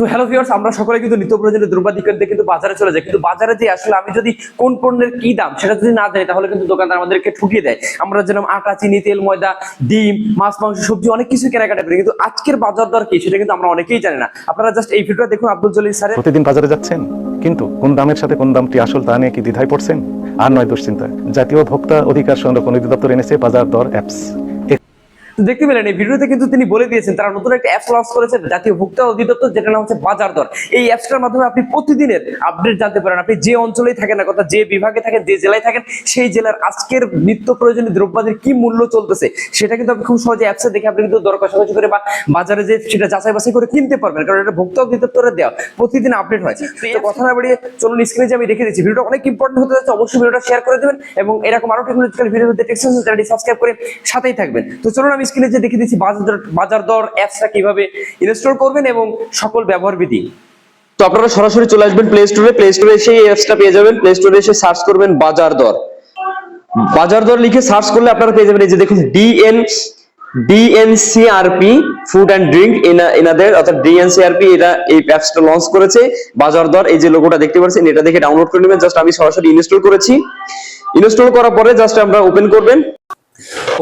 তো hello viewers আমরা সকলে কিন্তু নিত্য প্রয়োজনীয় দ্রব্যাদি কিনতে কিন্তু বাজারে চলে যাই। কিন্তু বাজারে যে আসলে আমি যদি কোন পণ্যের কি দাম সেটা যদি না জানি, তাহলে কিন্তু দোকানদার আমাদেরকে ঠকিয়ে দেয়। আমরা যেরকম আটা, চিনি, তেল, ময়দা, ডিম, মাছ, মাংস, সবজি অনেক কিছু কেনাকাটা করি, কিন্তু আজকের বাজার দর কি সেটা কিন্তু আমরা অনেকেই জানি না। আপনারা জাস্ট এই ভিডিওটা দেখুন, আব্দুল জলিল স্যারের। প্রতিদিন বাজারে যাচ্ছেন? কিন্তু কোন দামের সাথে কোন দামটি আসল তা নিয়ে কি দ্বিধায় পড়ছেন? আর নয় দুশ্চিন্তা জাতীয় ভোক্তা অধিকার সংরক্ষণ অধিদপ্তর এনেছে বাজার দর অ্যাপস। দেখতে পেলেন এই ভিডিওতে কিন্তু তিনি বলে দিয়েছেন তারা নতুন একটা অ্যাপস লঞ্চ করেছে জাতীয় ভোক্তা অধিদপ্তর যেটা নাম হচ্ছে বাজার দর এই অ্যাপসটার মাধ্যমে আপনি প্রতিদিনের আপডেট জানতে পারেন। আপনি যে অঞ্চলেই থাকেন না কথা যে বিভাগে থাকেন যে জেলায় থাকেন সেই জেলার আজকের নিত্য প্রয়োজনীয় দ্রব্যাদির কি মূল্য চলতেছে সেটা কিন্তু আপনি খুব সহজে অ্যাপসে দেখে আপনি কিন্তু দর কষাকষি করে বা বাজারে যে সেটা যাচাই বাছাই করে কিনতে পারবেন কারণ এটা ভোক্তা অধিদপ্তরে দেওয়া প্রতিদিন আপডেট হয়। তো কথা না বাড়িয়ে চলুন স্ক্রিনে যে আমি রেখে দিচ্ছি ভিডিওটা অনেক ইম্পর্টেন্ট হতে যাচ্ছে অবশ্যই ভিডিওটা শেয়ার করে দেবেন এবং এরকম আরও টেকনোলজিক্যাল ভিডিও চ্যানেলটি সাবস্ক্রাইব করে সাথেই থাকবেন। তো চলুন আমি স্ক্রিনে যে দেখে দিচ্ছি বাজার দর অ্যাপসটা কীভাবে ইনস্টল করবেন এবং সকল ব্যবহার বিধি। তো আপনারা সরাসরি চলে আসবেন প্লে স্টোরে প্লে স্টোরে এসে এই অ্যাপসটা পেয়ে যাবেন। প্লে স্টোরে এসে সার্চ করবেন বাজার দর। বাজার দর লিখে সার্চ করলে আপনারা পেয়ে যাবেন এই যে দেখুন DN DNCRP food and drink এনাদের, অর্থাৎ ডিএনসিআরপি এটা এই অ্যাপসটা লঞ্চ করেছে। বাজার দর, এই যে লোগোটা দেখতে পাচ্ছেন, এটা দেখে ডাউনলোড করে নেবেন। জাস্ট আমি সরাসরি ইনস্টল করেছি। ইনস্টল করার পরে জাস্ট আপনারা ওপেন করবেন।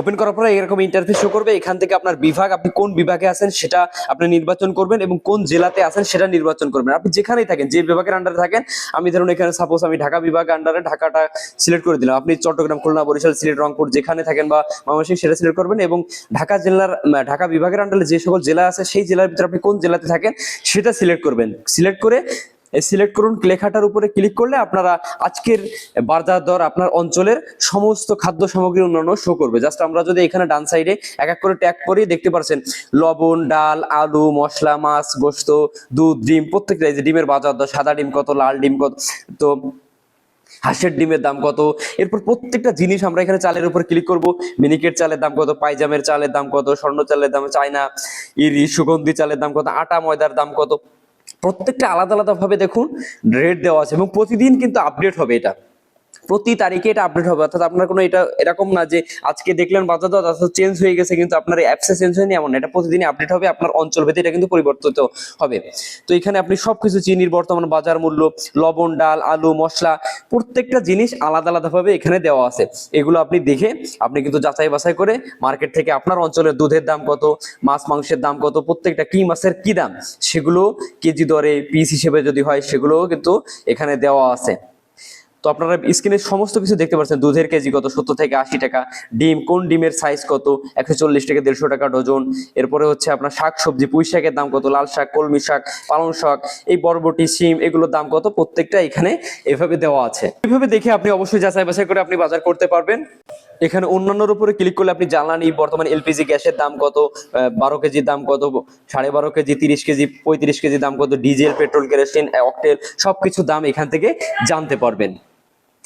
ওপেন করার পরে এরকম ইন্টারফেস শো করবে, এখান থেকে আপনার বিভাগ, আপনি কোন বিভাগে আছেন সেটা আপনি নির্বাচন করবেন এবং কোন জেলাতে আছেন সেটা নির্বাচন করবেন। আপনি যেখানেই থাকেন, যে বিভাগের আন্ডারে থাকেন, আমি ধরুন এখানে সাপোজ আমি ঢাকা বিভাগ আন্ডারে ঢাকাটা সিলেক্ট করে দিলাম। আপনি চট্টগ্রাম, খুলনা, বরিশাল, সিলেট, রংপুর যেখানে থাকেন বা ময়মনসিংহ সেটা সিলেক্ট করবেন এবং ঢাকা জেলার ঢাকা বিভাগের আন্ডারে যে সকল জেলা আছে, সেই জেলার ভিতরে আপনি কোন জেলাতে থাকেন সেটা সিলেক্ট করবেন। সিলেক্ট করে সিলেক্ট করুন, লেখাটার উপরে ক্লিক করলে আপনারা আজকের বাজার দর আপনার অঞ্চলের সমস্ত খাদ্য সামগ্রী অন্যান্য শো করবে। জাস্ট আমরা যদি এখানে ডান সাইডে এক এক করে ট্যাগ করি দেখতে পাচ্ছেন লবণ, ডাল, আলু, মশলা, মাছ, গোস্ত, দুধ, ডিম, প্রত্যেকটা এই যে ডিমের বাজার দর, সাদা ডিম কত, লাল ডিম কত, তো হাঁসের ডিমের দাম কত, এরপর প্রত্যেকটা জিনিস আমরা এখানে চালের উপর ক্লিক করব। মিনিকেট চালের দাম কত পাইজামের চালের দাম কত, স্বর্ণ চালের দাম, চায়না ইরি সুগন্ধি চালের দাম কত, আটা, ময়দার দাম কত প্রত্যেকটা আলাদা আলাদাভাবে দেখুন রেট দেওয়া আছে এবং প্রতিদিন কিন্তু আপডেট হবে এটা। প্রতি তারিখে এটা আপডেট হবে। অর্থাৎ আপনার কোনো এটা এরকম না যে আজকে দেখলেন বাজার দর, অর্থাৎ চেঞ্জ হয়ে গেছে, কিন্তু আপনার অ্যাপসে চেঞ্জ হয়নি এমন এটা প্রতিদিনই আপডেট হবে, আপনার অঞ্চল ভেদে এটা কিন্তু পরিবর্তিত হবে। তো এখানে আপনি সবকিছু চিনির বর্তমান বাজার মূল্য, লবণ, ডাল, আলু, মশলা, প্রত্যেকটা জিনিস আলাদা আলাদাভাবে এখানে দেওয়া আছে। এগুলো আপনি দেখে, আপনি কিন্তু যাচাই বাছাই করে মার্কেট থেকে আপনার অঞ্চলের দুধের দাম কত, মাছ, মাংসের দাম কত, প্রত্যেকটা কি মাছের কি দাম, সেগুলো কেজি দরে পিস হিসেবে যদি হয়, সেগুলোও কিন্তু এখানে দেওয়া আছে। তো আপনারা স্ক্রিনে সমস্ত কিছু দেখতে পাচ্ছেন। দুধের কেজি কত? সত্তর থেকে আশি টাকা। ডিম, কোন ডিমের সাইজ কত? একশো চল্লিশ থেকে দেড়শো টাকা ডজন। এরপরে হচ্ছে আপনার শাক সবজি, পুঁই শাকের দাম কত? লাল শাক, কলমি শাক, পালং শাক, এই বরবটি সিম এগুলোর দাম কত? প্রত্যেকটা এখানে এভাবে দেওয়া আছে। এভাবে দেখে আপনি অবশ্যই যাচাই বাছাই করে আপনি বাজার করতে পারবেন। এখানে অন্যান্যর উপরে ক্লিক করলে আপনি জ্বালানি, বর্তমান এলপিজি গ্যাসের দাম কত? বারো কেজির দাম কত? সাড়ে বারো কেজি, তিরিশ কেজি, পঁয়ত্রিশ কেজি দাম কত? ডিজেল, পেট্রোল, কেরোসিন, অকটেল, সবকিছু দাম এখান থেকে জানতে পারবেন।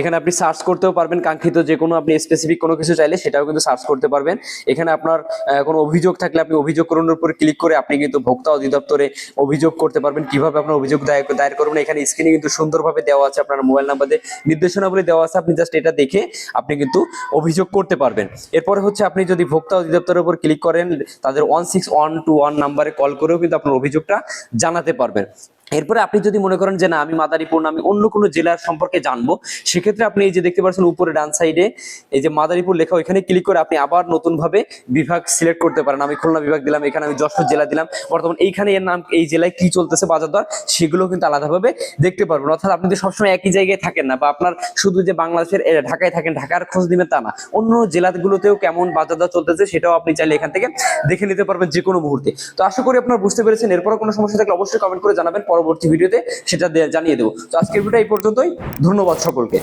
এখানে আপনি সার্চ করতেও পারবেন, কাঙ্ক্ষিত যে কোনো আপনি স্পেসিফিক কোনো কিছু চাইলে সেটাও কিন্তু সার্চ করতে পারবেন। এখানে আপনার কোনো অভিযোগ থাকলে আপনি অভিযোগ করুন উপর ক্লিক করে আপনি কিন্তু ভোক্তা অধিদপ্তরে অভিযোগ করতে পারবেন। কীভাবে আপনার অভিযোগ দায়ের করবেন, এখানে স্ক্রিনে কিন্তু সুন্দরভাবে দেওয়া আছে আপনার মোবাইল নাম্বার দিয়ে। নির্দেশনাবলী দেওয়া আছে, আপনি জাস্ট এটা দেখে আপনি কিন্তু অভিযোগ করতে পারবেন। এরপরে হচ্ছে আপনি যদি ভোক্তা অধিদপ্তরের উপর ক্লিক করেন, তাদের one six one two one নাম্বারে কল করেও কিন্তু আপনার অভিযোগটা জানাতে পারবেন। এরপরে আপনি যদি মনে করেন যে, না, আমি মাদারীপুর না, আমি অন্য কোনো জেলার সম্পর্কে জানব আপনি এই যে দেখতে পাচ্ছেন উপরে ডান সাইডে এই যে মাদারীপুর লেখা, ওইখানে ক্লিক করে আপনি আবার নতুন ভাবে বিভাগ সিলেক্ট করতে পারেন। আমি খুলনা বিভাগ দিলাম, এখানে আমি যশোর জেলা দিলাম। বর্তমান এইখানে এর নাম, এই জেলায় কি চলতেছে বাজার দর সেগুলো কিন্তু আলাদাভাবে দেখতে পারবেন। অর্থাৎ আপনি তো সবসময় একই জায়গায় থাকেন না, বা আপনার শুধু যে বাংলাদেশের ঢাকায় থাকেন, ঢাকার খোঁজ দিবেন তা না। অন্য জেলাগুলোতেও কেমন বাজার দর চলতেছে সেটাও আপনি চাইলে এখান থেকে দেখে নিতে পারবেন যে কোনো মুহূর্তে। তো আশা করি আপনারা বুঝতে পেরেছেন এরপরে কোনো সমস্যা থাকলে অবশ্যই কমেন্ট করে জানাবেন। পরবর্তী ভিডিওতে সেটা জানিয়ে দেবো। তো আজকের ভিডিও এই পর্যন্তই। ধন্যবাদ সকলকে।